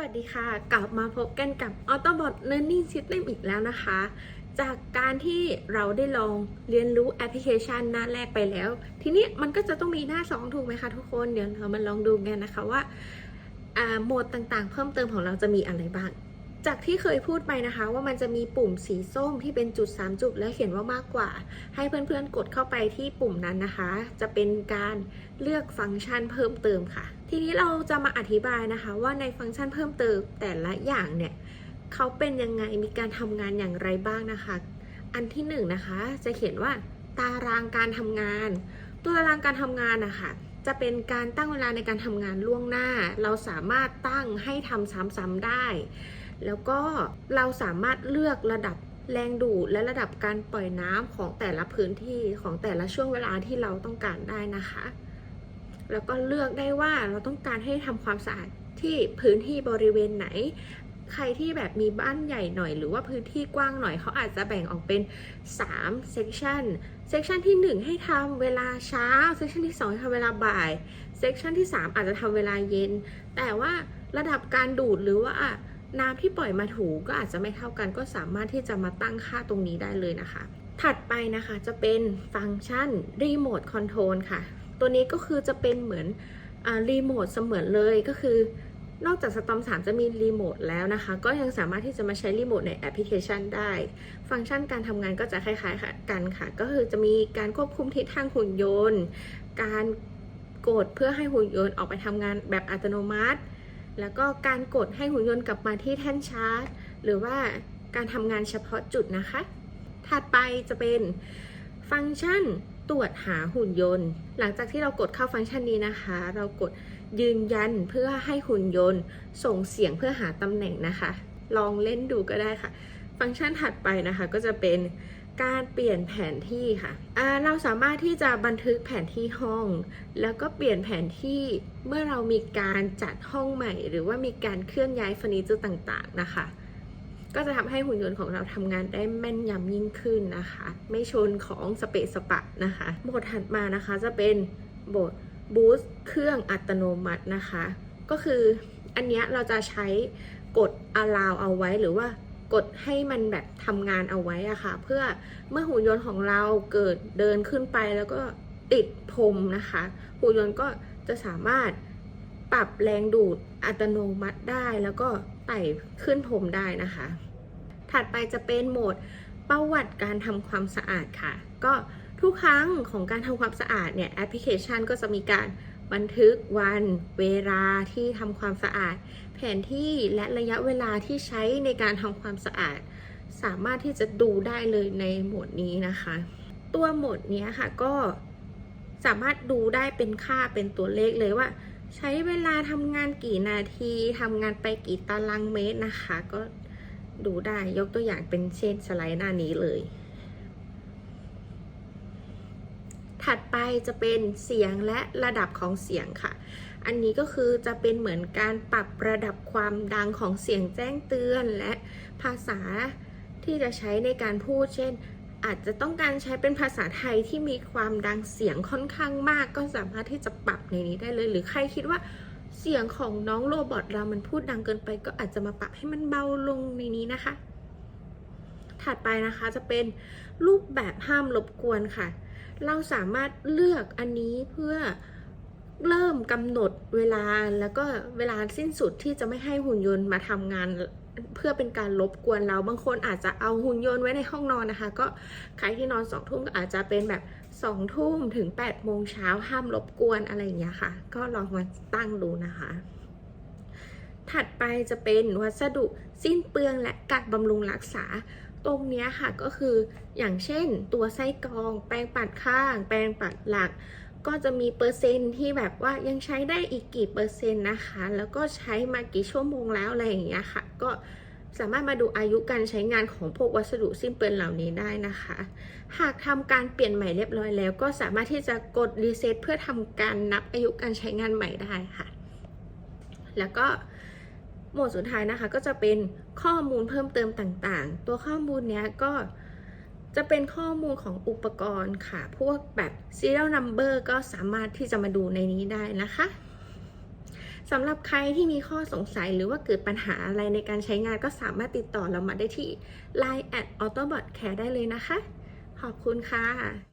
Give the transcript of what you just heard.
วัสดีค่ะ กลับมาพบกันกับ Autobot Learning System อีกแล้วนะคะ จากการที่เราได้ลองเรียนรู้แอปพลิเคชันหน้าแรกไปแล้ว ทีนี้มันก็จะต้องมีหน้า 2 ถูกไหมคะทุกคนเดี๋ยวเรามาลองดูกันนะคะว่าโหมดต่างๆ เพิ่มเติมของเราจะมีอะไรบ้าง จากที่เคยพูดไปนะคะ ว่ามันจะมีปุ่มสีส้มที่เป็นจุด 3 จุด และเขียนว่ามากกว่า ให้เพื่อนๆกดเข้าไปที่ปุ่มนั้นนะคะ จะเป็นการเลือกฟังก์ชันเพิ่มเติมค่ะ ทีนี้เราจะมาอธิบายนะคะว่าในฟังก์ชันเพิ่มเติมแต่ละอย่างเนี่ยเขาเป็นยังไงมีการทำงานอย่างไรบ้างนะคะ อันที่หนึ่งนะคะจะเขียนว่าตารางการทำงาน ตัวตารางการทำงานนะคะจะเป็นการตั้งเวลาในการทำงานล่วงหน้า เราสามารถตั้งให้ทำซ้ำๆได้ แล้วก็เราสามารถเลือกระดับแรงดูดและระดับการปล่อยน้ำของแต่ละพื้นที่ของแต่ละช่วงเวลาที่เราต้องการได้นะคะ แล้วก็เลือกได้ว่าเราต้องการให้ทำความสะอาดที่พื้นที่บริเวณไหน ใครที่แบบมีบ้านใหญ่หน่อย หรือว่าพื้นที่กว้างหน่อยเขาอาจจะแบ่งออกเป็น3 section section ที่ 1 ให้ทำเวลาเช้า section ที่ 2 ให้ทำเวลาบ่าย section ที่ 3 อาจจะทำเวลาเย็น แต่ว่าระดับการดูดหรือว่าน้ำที่ปล่อยมาถูก็อาจจะไม่เท่ากัน ก็สามารถที่จะมาตั้งค่าตรงนี้ได้เลยนะคะ ถัดไปนะคะจะเป็นฟังก์ชัน Remote Control ค่ะ ตัวนี้ก็คือจะเป็นเหมือนรีโมทเสมือนเลยก็คือนอกจากสตอม3จะมีรีโมทแล้วนะคะ ก็ยังสามารถที่จะมาใช้รีโมทในแอปพลิเคชันได้ ฟังก์ชันการทำงานก็จะคล้ายๆกันค่ะ ก็คือจะมีการควบคุมทิศทางหุ่นยนต์ การกดเพื่อให้หุ่นยนต์ออกไปทำงานแบบอัตโนมัติ แล้วก็การกดให้หุ่นยนต์กลับมาที่แท่นชาร์จ หรือว่าการทำงานเฉพาะจุดนะคะ ถัดไปจะเป็นฟังก์ชัน ตรวจหาหุ่นยนต์ หลังจากที่เรากดเข้าฟังก์ชันนี้นะคะ เรากดยืนยันเพื่อให้หุ่นยนต์ ส่งเสียงเพื่อหาตำแหน่งนะคะ ลองเล่นดูก็ได้ค่ะ ฟังก์ชันถัดไปนะคะก็จะเป็นการเปลี่ยนแผนที่ค่ะเราสามารถที่จะบันทึกแผนที่ห้อง แล้วก็เปลี่ยนแผนที่เมื่อเรามีการจัดห้องใหม่ หรือว่ามีการเคลื่อนย้ายเฟอร์นิเจอร์ต่างๆนะคะ ก็จะทำให้หุ่นยนต์ของเราทำงานได้แม่นยำยิ่งขึ้นนะคะ ไม่ชนของสเปซสปะนะคะโหมดถัดมานะคะจะเป็นโหมดบูสต์เครื่องอัตโนมัตินะคะ ก็คืออันนี้เราจะใช้กด allow เอาไว้หรือว่ากดให้มันแบบทำงานเอาไว้อะค่ะ เพื่อเมื่อหุ่นยนต์ของเราเกิดเดินขึ้นไปแล้วก็ติดพรมนะคะ หุ่นยนต์ก็จะสามารถ ปรับแรงดูดอัตโนมัติได้แล้วก็ไต่ขึ้นพรมได้นะคะ ถัดไปจะเป็นโหมดประวัติการทำความสะอาดค่ะ ก็ทุกครั้งของการทำความสะอาดเนี่ยแอปพลิเคชันก็จะมีการบันทึกวันเวลาที่ทำความสะอาด แผนที่และระยะเวลาที่ใช้ในการทำความสะอาด สามารถที่จะดูได้เลยในโหมดนี้นะคะ ตัวโหมดนี้ค่ะก็สามารถดูได้เป็นค่าเป็นตัวเลขเลยว่า ใช้เวลาทำงานกี่นาทีทำงานไปกี่ตารางเมตรนะคะ ก็ดูได้ยกตัวอย่างเป็นเช่นสไลด์หน้านี้เลย ถัดไปจะเป็นเสียงและระดับของเสียงค่ะ อันนี้ก็คือจะเป็นเหมือนการปรับระดับความดังของเสียงแจ้งเตือนและภาษาที่จะใช้ในการพูดเช่น อาจจะต้องการใช้เป็นภาษาไทยที่มีความดังเสียงค่อนข้างมาก ก็สามารถที่จะปรับในนี้ได้เลย หรือใครคิดว่าเสียงของน้องโรบอทเรามันพูดดังเกินไป ก็อาจจะมาปรับให้มันเบาลงในนี้นะคะ ถัดไปนะคะจะเป็นรูปแบบห้ามรบกวนค่ะ เราสามารถเลือกอันนี้เพื่อเริ่มกำหนดเวลาแล้วก็เวลาสิ้นสุดที่จะไม่ให้หุ่นยนต์มาทำงาน เพื่อเป็นการรบกวนเราบางคนอาจจะเอาหุ่นยนต์ไว้ในห้องนอนนะคะ ก็ใครที่นอนสองทุ่มก็อาจจะเป็นแบบสองทุ่มถึง8ปดโมงเช้าห้ามรบกวนอะไรอย่างเงี้ยค่ะ ก็ลองมาตั้งดูนะคะ ถัดไปจะเป็นวัสดุสิ้นเปลืองและกักบำรุงรักษาตรงนี้ค่ะก็คืออย่างเช่นตัวไส้กรอง แปรงปัดข้าง แปรงปัดหลัก ก็จะมีเปอร์เซ็นต์ที่แบบว่ายังใช้ได้อีกกี่เปอร์เซ็นต์นะคะ แล้วก็ใช้มากี่ชั่วโมงแล้วอะไรอย่างเงี้ยค่ะ ก็สามารถมาดูอายุการใช้งานของพวกวัสดุสิ้นเปลืองเหล่านี้ได้นะคะ หากทำการเปลี่ยนใหม่เรียบร้อยแล้ว ก็สามารถที่จะกดรีเซ็ตเพื่อทำการนับอายุการใช้งานใหม่ได้ค่ะ แล้วก็โหมดสุดท้ายนะคะก็จะเป็นข้อมูลเพิ่มเติมต่างๆ ตัวข้อมูลเนี้ยก็ จะเป็นข้อมูลของอุปกรณ์ค่ะ พวกแบบ serial number ก็สามารถที่จะมาดูในนี้ได้นะคะสำหรับใครที่มีข้อสงสัยหรือว่าเกิดปัญหาอะไรในการใช้งานก็สามารถติดต่อเรามาได้ที่ Line at Autobot Care ได้เลยนะคะ ขอบคุณค่ะ